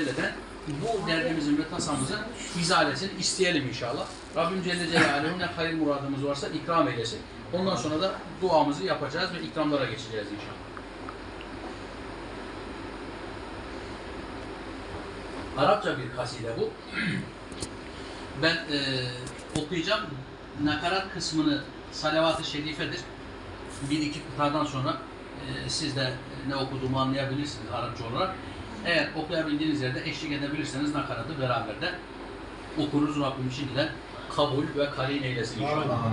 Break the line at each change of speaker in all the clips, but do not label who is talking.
Celle'den bu derdimizin ve tasamızın izalesini isteyelim inşallah. Rabbim Celle Celaluhu ne hayır muradımız varsa ikram eylesin. Ondan sonra da duamızı yapacağız ve ikramlara geçeceğiz inşallah. Arapça bir kaside bu. Ben e, okuyacağım. Nakarat kısmını salavat-ı şerifedir. Bir iki kıtadan sonra e, siz de ne okuduğumu anlayabilirsiniz Arapça olarak. Eğer okuyabildiğiniz yerde eşlik edebilirseniz nakaratı beraber de okuruz. Rabbim şimdiden kabul ve karin eylesin inşallah.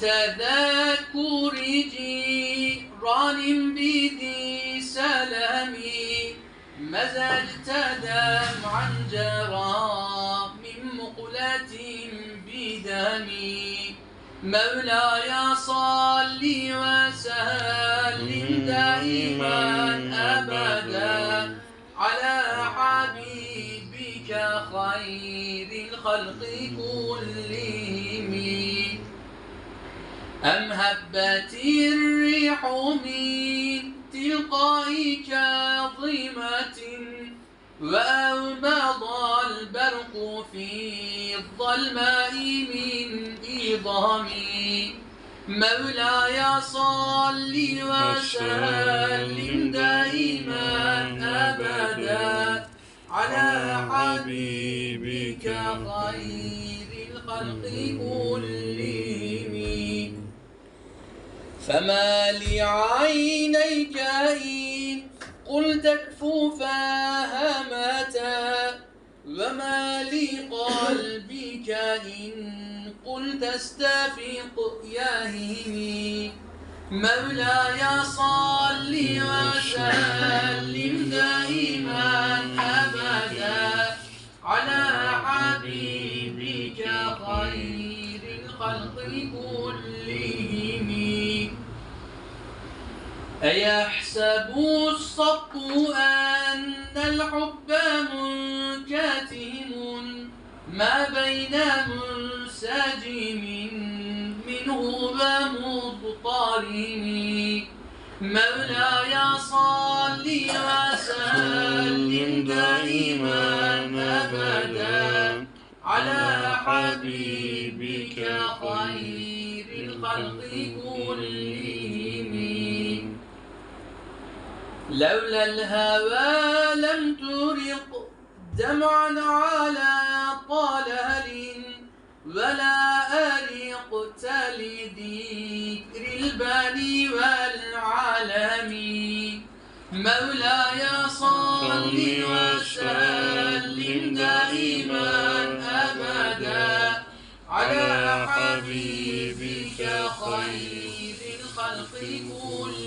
Tedekkür ciranim bidi selami Mezelte dem'an cera min muqletin دمي. مولاي صل وسلم دائما ابدا على حبيبك خير الخلق كلهم. أم هبت الريح من تلقاء عظيمتي وأومض البرق في الظلماء من إضام مولاي صل وسلم دائما أبدا على حبيبك خير الخلق كلهم. فما لعينيك إن قلت كفوفها متى وما لقلبك إن قلت استفق يهمي مولاي صل وسلم دائما أبدا على أيحسب الصق أن الحب منكتم ما بين منسجم منه ومضطرم مولاي صل وسلم دائما أبدا على حبيبك خير الخلق كلهم. لولا الهوى لم ترق دمعا على طلل ولا أرقت لذكر البني والعالم. مولاي صل وسلم دائما أبدا على حبيبك خير الخلق كلهم.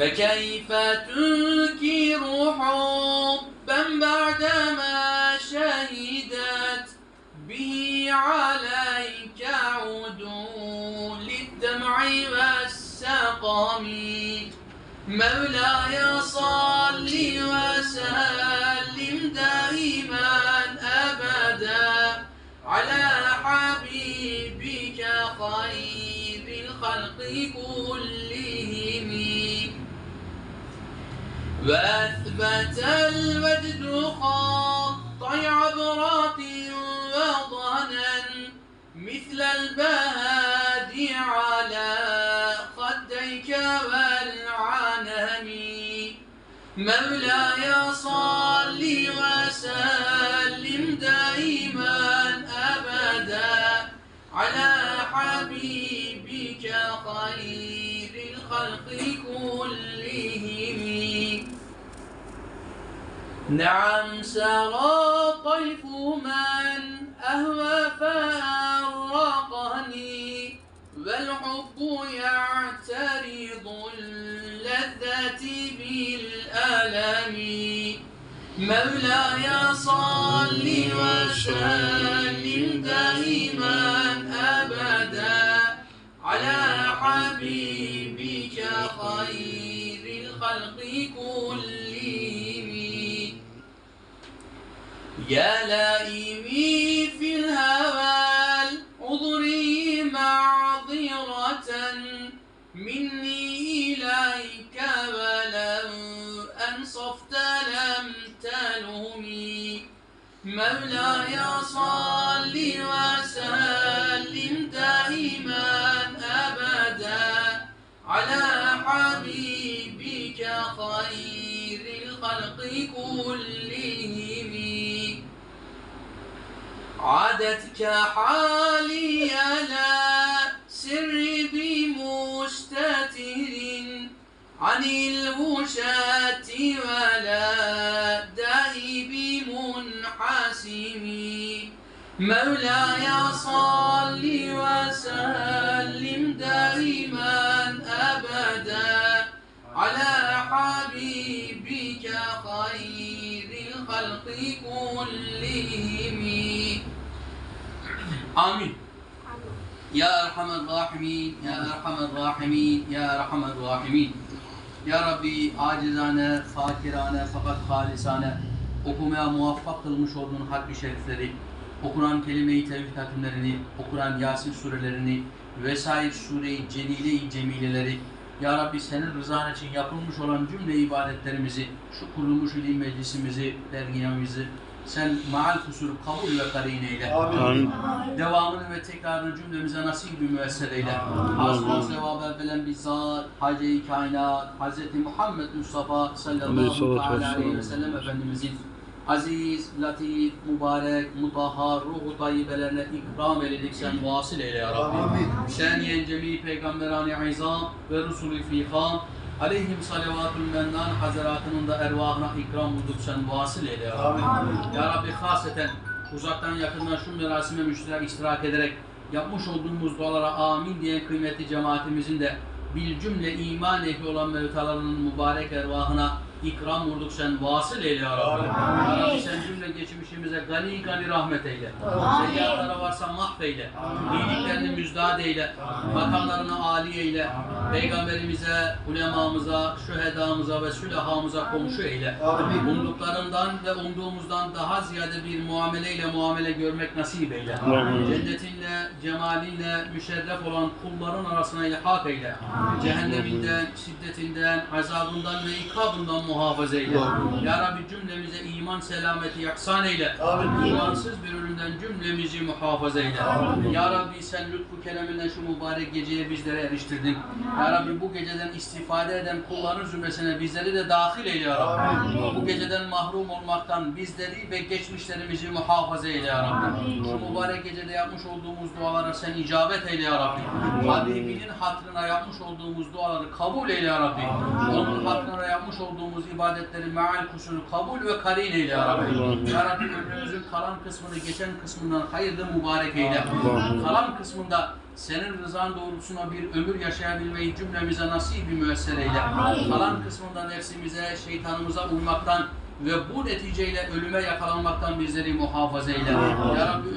فكيف تنكر حبا بعدما شهدت به عليك عدول الدمع والسقم؟ مولاي صل وسلم دائما أبدا على حبيبك خير الخلق كلهم. وأثبت الوجد خط عبرات وضنا مثل البهادي على خديك والعنم مولاي صل وسلم نعم سرى طيف من أهوى فأرقني والحب يعترض اللذة بالألم مولاي صل وسلم دائما. يا لائمي في الهوى أضري معذرة مني إليك ولو أنصفت لم تلومي مولاي صل وسلم دائما أبدا على حبيبك خير الخلق كلهم. عادتك حالي على سري بمستتر عن الوشاة ولا دائب منحسم مولاي صلي Amin. Ya Erhamer Rahimin, Ya Erhamer Rahimin, Ya Erhamer Rahimin. Ya Rabbi acizane, fakirane, fakat halisane okumaya muvaffak kılmış olduğun haddi şerifleri, okunan kelime-i tevhid hatimlerini, okunan Yasin surelerini, vesair sure-i celile-i cemileleri, Ya Rabbi senin rızan için yapılmış olan cümle ibadetlerimizi, şu kurulmuş ilim meclisimizi, dergiyemizi, sen maal kusur kabul ve karin eyle.
Amin.
Devamını ve tekrarını cümlemize nasip bir müessed eyle. Hasbun sevabı evvelen bizzat Hacı-i Kainat Hz. Muhammed Mustafa sallallahu aleyhi ve sellem Efendimizin aziz, latif, mutahhar, mutahhar, ruhu tayyibelerine ikram eyledik sen vasıl eyle ya Rabbi. Sen yen cemi peygamberani izam ve rusulü fikam aleyhim salavatul mennan hazaratının da ervahına ikram bulduk sen vasıl eyle ya Rabbi. Ya Rabbi haseten uzaktan yakından şu merasime müşterak iştirak ederek yapmış olduğumuz dualara amin diyen kıymetli cemaatimizin de bil cümle iman ehli olan mevtalarının mübarek ervahına ikram vurduk sen vasıl eyle ya Rabbi. Ya Rabbi sen cümle geçmişimize gani gani rahmet eyle. Seyyiatlara varsa mahveyle. İyiliklerini müjdat eyle. Makamlarını âli eyle. Peygamberimize, ulemamıza, şühedamıza ve sülahamıza komşu eyle. Umduklarından ve umduğumuzdan daha ziyade bir muameleyle muamele görmek nasip eyle.
Amin.
Cemalinle müşerref olan kulların arasına ilhak eyle. Cehenneminden, şiddetinden, azabından ve ikabından muhafaza eyle. Ya Rabbi cümlemize iman selameti yaksan eyle. İmansız bir ölümden cümlemizi muhafaza eyle. Ya Rabbi sen lütfu kereminden şu mübarek geceye bizlere eriştirdin. Ya Rabbi bu geceden istifade eden kulların zümresine bizleri de dahil eyle ya Rabbi. Bu geceden mahrum olmaktan bizleri ve geçmişlerimizi muhafaza eyle ya Rabbi. Şu mübarek gecede yapmış olduğumuz dualara sen icabet eyle ya Rabbi. Habibinin hatrına yapmış olduğumuz duaları kabul eyle ya Rabbi. Onun hatrına yapmış olduğumuz ibadetleri meal kusuru kabul ve karin eyle ya Rabbi. Ya Rabbi ömrümüzün kalan kısmını geçen kısmından hayırlı mübarek eyle. Kalan kısmında senin rızan doğrultusuna bir ömür yaşayabilmeyi cümlemize nasip bir müesser eyle. Kalan kısmında nefsimize, şeytanımıza uymaktan ve bu neticeyle ölüme yakalanmaktan bizleri muhafaza eyle. Ya Rabbi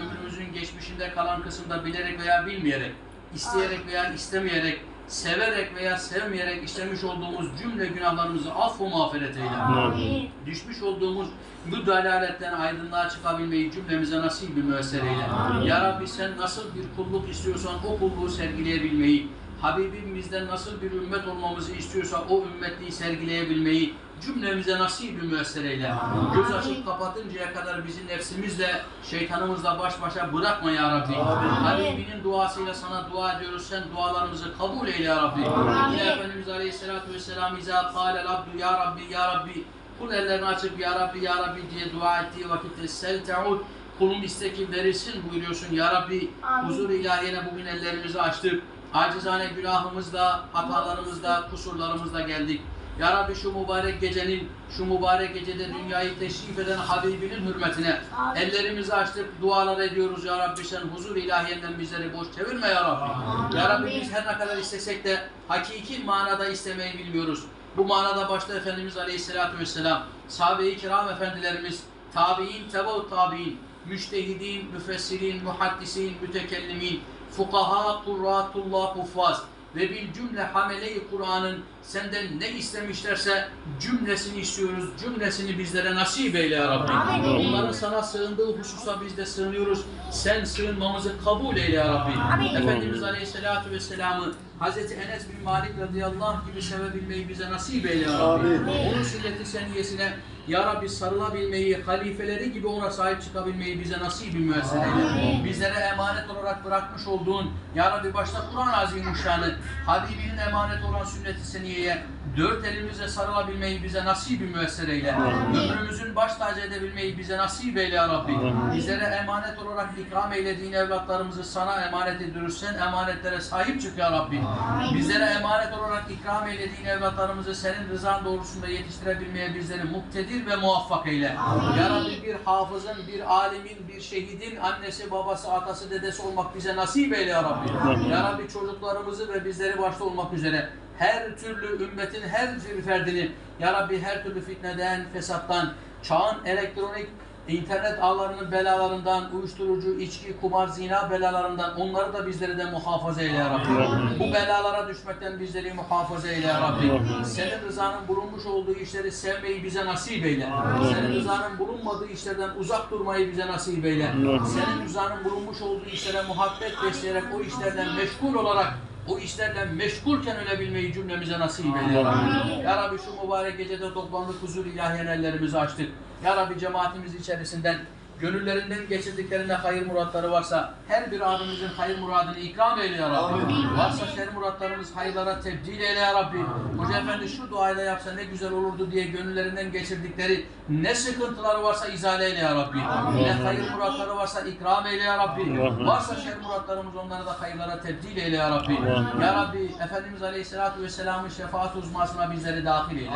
ömrümüzün geçmişinde kalan kısımda bilerek veya bilmeyerek, isteyerek veya istemeyerek, severek veya sevmeyerek işlemiş olduğumuz cümle günahlarımızı affı mağfiret eyle
Amin.
düşmüş olduğumuz bu dalaletten aydınlığa çıkabilmeyi cümlemize nasip bir müesser eyle. Ya Rabbi sen nasıl bir kulluk istiyorsan o kulluğu sergileyebilmeyi, Habibim bizden nasıl bir ümmet olmamızı istiyorsa o ümmetliği sergileyebilmeyi cümlemize nasip bir müesser eyle. Göz açıp kapatıncaya kadar bizi nefsimizle, şeytanımızla baş başa bırakma ya Rabbi. Habibinin duasıyla sana dua ediyoruz. Sen dualarımızı kabul eyle ya Rabbi. Yine Efendimiz Aleyhisselatü Vesselam İzâ kâlel abdü ya Rabbi ya Rabbi Kul ellerini açıp Ya Rabbi Ya Rabbi diye dua ettiği vakitte sel te'ud kulum iste ki verilsin buyuruyorsun Ya Rabbi
Amin.
huzur ilahiyene bugün ellerimizi açtık acizane günahımızla hatalarımızla kusurlarımızla geldik ya Rabbi şu mübarek gecenin, şu mübarek gecede dünyayı teşrif eden Habibinin hürmetine
Amin.
ellerimizi açtık, dualar ediyoruz Ya Rabbi sen huzur ilahiyenden bizleri boş çevirme Ya Rabbi. Ya Rabbi biz her ne kadar istesek de hakiki manada istemeyi bilmiyoruz. Bu manada başta Efendimiz Aleyhisselatü Vesselam, sahabe-i kiram efendilerimiz, tabi'in, tebau tabi'in, müştehidin, müfessirin, muhaddisin, mütekellimin, fukaha, kurratullah, huffaz ve bil cümle hamele-i Kur'an'ın senden ne istemişlerse cümlesini istiyoruz, cümlesini bizlere nasip eyle ya Rabbi.
Amin.
Onların sana sığındığı hususa biz de sığınıyoruz. Sen sığınmamızı kabul eyle ya Rabbi.
Amin.
Efendimiz Aleyhisselatü Vesselam'ı Hazreti Enes bin Malik radıyallahu anh gibi sevebilmeyi bize nasip eyle ya Rabbi.
Amin.
Onun sünneti seniyesine Ya Rabbi sarılabilmeyi, halifeleri gibi ona sahip çıkabilmeyi bize nasip bir müessere eyle. Bizlere emanet olarak bırakmış olduğun, Ya Rabbi başta Kur'an-ı Azimuşşan'ı, Habibinin emanet olan sünnet-i seniyeye, dört elimizle sarılabilmeyi bize nasip bir müessere eyle. Ömrümüzün baş tacı edebilmeyi bize nasip eyle Ya Rabbi. Bizlere emanet olarak ikram eylediğin evlatlarımızı sana emanet ediyoruz. Sen emanetlere sahip çık Ya Rabbi. Bizlere emanet olarak ikram eylediğin evlatlarımızı senin rızan doğrusunda yetiştirebilmeye bizleri muktedir ve muvaffak eyle. Ya Rabbi bir hafızın, bir alimin, bir şehidin annesi, babası, atası, dedesi olmak bize nasip eyle Ya Rabbi. Ya Rabbi çocuklarımızı ve bizleri başta olmak üzere her türlü ümmetin her bir ferdini Ya Rabbi her türlü fitneden, fesattan, çağın elektronik internet ağlarının belalarından, uyuşturucu, içki, kumar, zina belalarından onları da bizleri de muhafaza eyle ya Rabbi. Bu belalara düşmekten bizleri muhafaza eyle ya Rabbi. Senin rızanın bulunmuş olduğu işleri sevmeyi bize nasip eyle. Senin rızanın bulunmadığı işlerden uzak durmayı bize nasip eyle. Senin rızanın bulunmuş olduğu işlere muhabbet besleyerek o işlerden meşgul olarak o işlerden meşgulken ölebilmeyi cümlemize nasip eyle. Ya Rabbi. Ya Rabbi şu mübarek gecede toplandık huzur ilahiyen ellerimizi açtık. Ya Rabbi cemaatimiz içerisinden gönüllerinden geçirdiklerinde hayır muratları varsa her bir abimizin hayır muradını ikram eyle ya Rabbi. Varsa şer muratlarımız hayırlara tebdil eyle ya Rabbi. Hoca Efendi şu duayla yapsa ne güzel olurdu diye gönüllerinden geçirdikleri ne sıkıntıları varsa izale eyle ya Rabbi. Ne hayır muratları varsa ikram eyle ya Rabbi. Varsa şer muratlarımız onları da hayırlara tebdil eyle ya Rabbi. Ya Rabbi Efendimiz Aleyhisselatü Vesselam'ın şefaat uzmasına bizleri dahil eyle.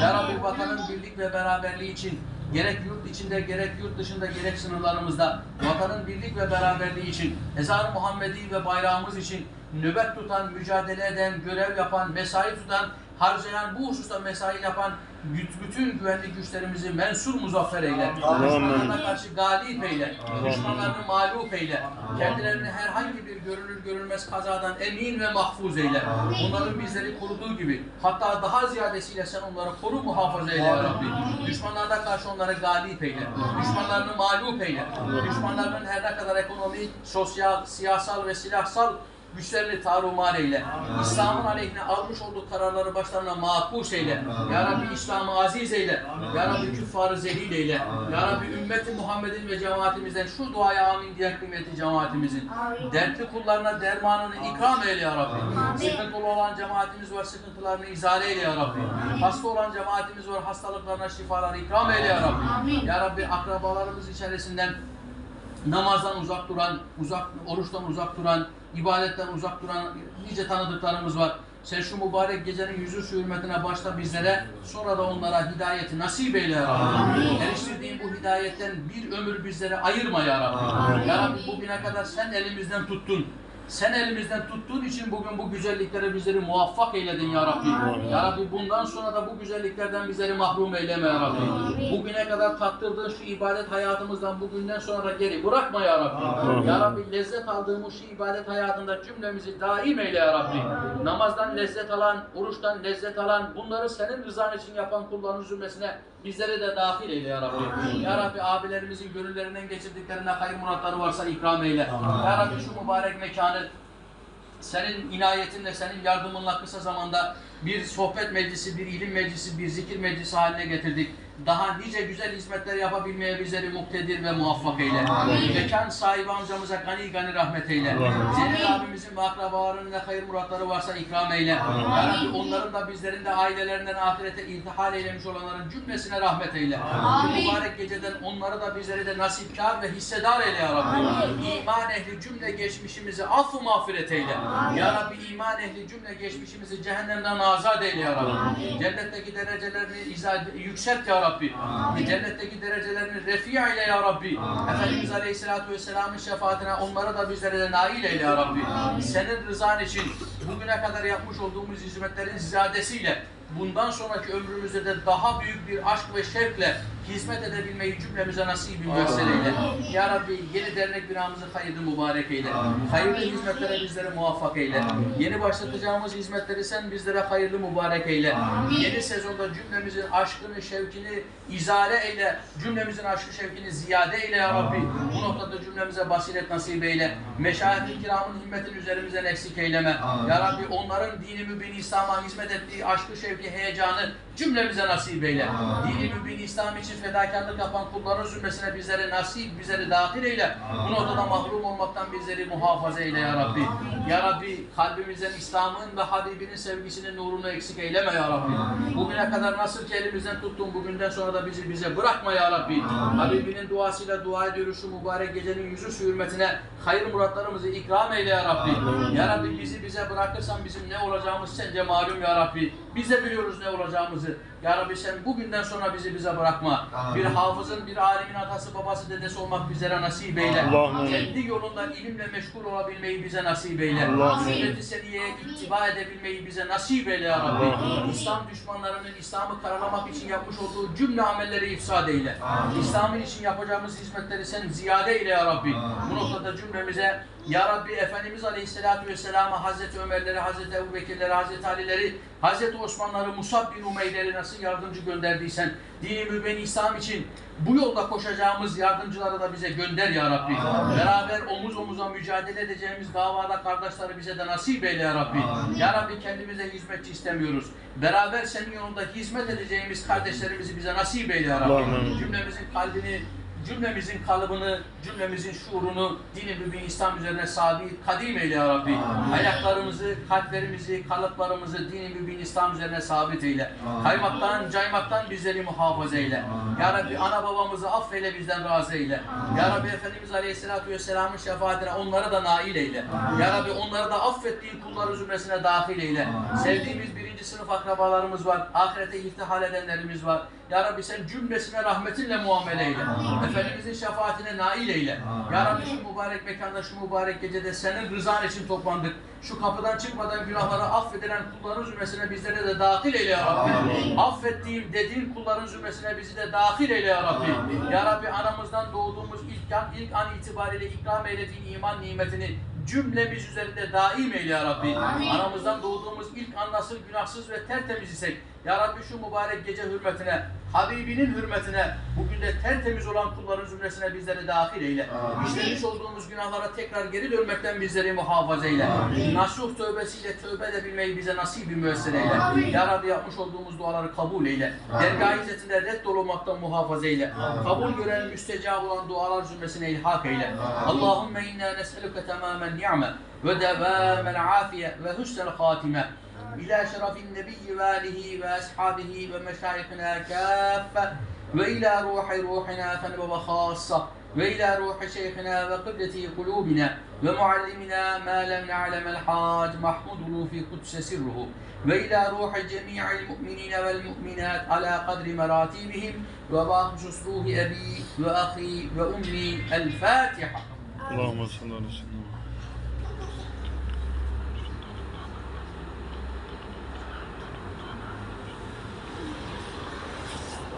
Ya Rabbi vatanın birlik ve beraberliği için gerek yurt içinde gerek yurt dışında gerek sınırlarımızda vatanın birlik ve beraberliği için ezan-ı Muhammedi ve bayrağımız için nöbet tutan, mücadele eden, görev yapan, mesai tutan, harcayan, bu hususta mesai yapan büt- bütün güvenlik güçlerimizi mensur muzaffer eyle. Düşmanlarına karşı galip eyle. Düşmanlarını mağlup eyle. Kendilerini herhangi bir görülür görülmez kazadan emin ve mahfuz eyle. Onların bizleri koruduğu gibi hatta daha ziyadesiyle sen onları koru muhafaza eyle ya Rabbi. Düşmanlarına karşı onları galip eyle. Düşmanlarını mağlup eyle. Düşmanlarının her ne kadar ekonomik, sosyal, siyasal ve silahsal güçlerini tarumar eyle. İslam'ın aleyhine almış olduğu kararları başlarına makus eyle. Ya Rabbi İslam'ı aziz eyle. Ya Rabbi küffarı zelil eyle. Ya Rabbi ümmeti Muhammed'in ve cemaatimizden şu duaya amin diyen kıymetli cemaatimizin dertli kullarına dermanını ikram eyle ya Rabbi. Sıkıntılı olan cemaatimiz var, sıkıntılarını izale eyle ya Rabbi. Hasta olan cemaatimiz var, hastalıklarına şifalar ikram eyle ya Rabbi. Ya Rabbi akrabalarımız içerisinden namazdan uzak duran, uzak oruçtan uzak duran, ibadetten uzak duran nice tanıdıklarımız var. Sen şu mübarek gecenin yüzü su hürmetine başta bizlere, sonra da onlara hidayeti nasip eyle ya Rabbi. Eriştirdiğin bu hidayetten bir ömür bizlere ayırma ya Rabbi. Ya Rabbi bugüne kadar sen elimizden tuttun. Sen elimizden tuttuğun için bugün bu güzelliklere bizleri muvaffak eyledin ya Rabbi. Ya Rabbi bundan sonra da bu güzelliklerden bizleri mahrum eyleme ya Rabbi. Bugüne kadar tattırdığın şu ibadet hayatımızdan bugünden sonra da geri bırakma ya Rabbi. Ya Rabbi lezzet aldığımız şu ibadet hayatında cümlemizi daim eyle ya Rabbi. Namazdan lezzet alan, oruçtan lezzet alan, bunları senin rızan için yapan kulların zümresine bizleri de dahil eyle ya Rabbi. Ya Rabbi abilerimizin gönüllerinden geçirdiklerinde hayır muratları varsa ikram eyle. Ya Rabbi şu mübarek mekanı senin inayetinle, senin yardımınla kısa zamanda bir sohbet meclisi, bir ilim meclisi, bir zikir meclisi haline getirdik. Daha nice güzel hizmetler yapabilmeye bizleri muktedir ve muvaffak eyle. Mekan sahibi amcamıza gani gani rahmet eyle. Celil abimizin ve akrabalarının ne hayır muratları varsa ikram eyle. Ya Rabbi onların da bizlerin de ailelerinden ahirete iltihal eylemiş olanların cümlesine rahmet eyle. Şu mübarek geceden onları da bizleri de nasipkar ve hissedar eyle ya Rabbi. İman ehli cümle geçmişimizi affı mağfiret eyle. Ya Rabbi iman ehli cümle geçmişimizi cehennemden azat eyle ya Rabbi. Cennetteki derecelerini izah, yükselt ya Rabbi. Cennetteki derecelerini refi eyle ya Rabbi. Efendimiz Aleyhisselatü Vesselam'ın şefaatine onları da bizlere de nail eyle ya Rabbi. Senin rızan için bugüne kadar yapmış olduğumuz hizmetlerin ziyadesiyle bundan sonraki ömrümüzde de daha büyük bir aşk ve şevkle hizmet edebilmeyi cümlemize nasip bir eyle. Ya Rabbi yeni dernek binamızı hayırlı mübarek eyle. Hayırlı hizmetlere bizleri muvaffak eyle. Yeni başlatacağımız hizmetleri sen bizlere hayırlı mübarek eyle. Yeni sezonda cümlemizin aşkını, şevkini izale eyle. Cümlemizin aşkı, şevkini ziyade eyle ya Rabbi. Bu noktada cümlemize basiret nasip eyle. Meşayet-i kiramın himmetin üzerimizden eksik eyleme. Ya Rabbi onların dini mübin İslam'a hizmet ettiği aşkı, şevki, heyecanı cümlemize nasip eyle. Dini mübin İslam için fedakarlık yapan kulların zümresine bizlere nasip, bizleri dahil eyle. Bu noktada mahrum olmaktan bizleri muhafaza eyle ya Rabbi. Ya Rabbi kalbimizden İslam'ın ve Habibinin sevgisinin nurunu eksik eyleme ya Rabbi. Bugüne kadar nasıl ki elimizden tuttun bugünden sonra da bizi bize bırakma ya Rabbi. Habibinin duasıyla dua ediyoruz şu mübarek gecenin yüzü su hürmetine hayır muratlarımızı ikram eyle ya Rabbi. Ya Rabbi bizi bize bırakırsan bizim ne olacağımız sence malum ya Rabbi. Biz de biliyoruz ne olacağımızı. Ya Rabbi sen bugünden sonra bizi bize bırakma. Bir hafızın, bir alimin atası, babası, dedesi olmak bizlere nasip eyle. Kendi yolundan ilimle meşgul olabilmeyi bize nasip eyle. Sünnet-i seniyeye ittiba edebilmeyi bize nasip eyle ya Rabbi.
Allahümme.
İslam düşmanlarının İslam'ı karalamak için yapmış olduğu cümle amelleri ifsad eyle. İslam'ın için yapacağımız hizmetleri sen ziyade eyle ya Rabbi. Bu noktada cümlemize ya Rabbi Efendimiz Aleyhisselatü Vesselam'a Hazreti Ömerleri, Hazreti Ebu Bekirleri, Hazreti Alileri, Hazreti Osmanları, Musab bin Umeyleri nasıl yardımcı gönderdiysen dini mübin İslam için bu yolda koşacağımız yardımcıları da bize gönder ya Rabbi. Beraber omuz omuza mücadele edeceğimiz davada kardeşleri bize de nasip eyle ya Rabbi. Ya Rabbi kendimize hizmetçi istemiyoruz. Beraber senin yolunda hizmet edeceğimiz kardeşlerimizi bize nasip eyle ya Rabbi.
Allahümme.
Cümlemizin kalbini cümlemizin kalıbını, cümlemizin şuurunu dini mübin İslam üzerine sabit, kadim eyle ya Rabbi. Ayaklarımızı, kalplerimizi, kalıplarımızı dini mübin İslam üzerine sabit eyle. Kaymaktan, caymaktan bizleri muhafaza eyle. Ya Rabbi ana babamızı affeyle bizden razı eyle. Ya Rabbi Efendimiz Aleyhisselatü Vesselam'ın şefaatine onları da nail eyle. Ya Rabbi onları da affettiğin kulları zümresine dahil eyle. Sevdiğimiz birinci sınıf akrabalarımız var. Ahirete iftihal edenlerimiz var. Ya Rabbi sen cümlesine rahmetinle muamele eyle. Efendimizin şefaatine nail eyle. Ya Rabbi şu mübarek mekanda, şu mübarek gecede senin rızan için toplandık. Şu kapıdan çıkmadan günahları affedilen kulların zümresine bizlere de dahil eyle ya Rabbi. Affettiğim dediğin kulların zümresine bizi de dahil eyle ya Rabbi. Ya Rabbi anamızdan doğduğumuz ilk an, ilk an itibariyle ikram eylediğin iman nimetini cümlemiz üzerinde daim eyle ya Rabbi. Anamızdan doğduğumuz ilk an nasıl günahsız ve tertemiz isek ya Rabbi şu mübarek gece hürmetine, Habibinin hürmetine, bugün de tertemiz olan kulların zümresine bizleri dahil eyle. İşlemiş olduğumuz günahlara tekrar geri dönmekten bizleri muhafaza eyle. Nasuh tövbesiyle tövbe edebilmeyi bize nasip bir müessir eyle. Ya Rabbi yapmış olduğumuz duaları kabul eyle. Dergah izzetinde reddolunmaktan muhafaza eyle. Kabul gören, müstecab olan dualar zümresine ilhak eyle. Allahümme inna nes'eluke tamamen ni'me ve devâmel afiye ve hüsnel hatime. إلى شرف النبي وآله وأصحابه ومشايخنا كافة وإلى روح روحنا فنبوة خاصة وإلى روح شيخنا وقبلة قلوبنا ومعلمنا ما لم نعلم الحاج محمود له في قدس سره وإلى روح جميع المؤمنين والمؤمنات على قدر مراتبهم وبخصوص روح أبي وأخي وأمي الفاتحة
Allahümme salli aleyhi ve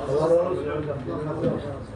Allah razı olsun.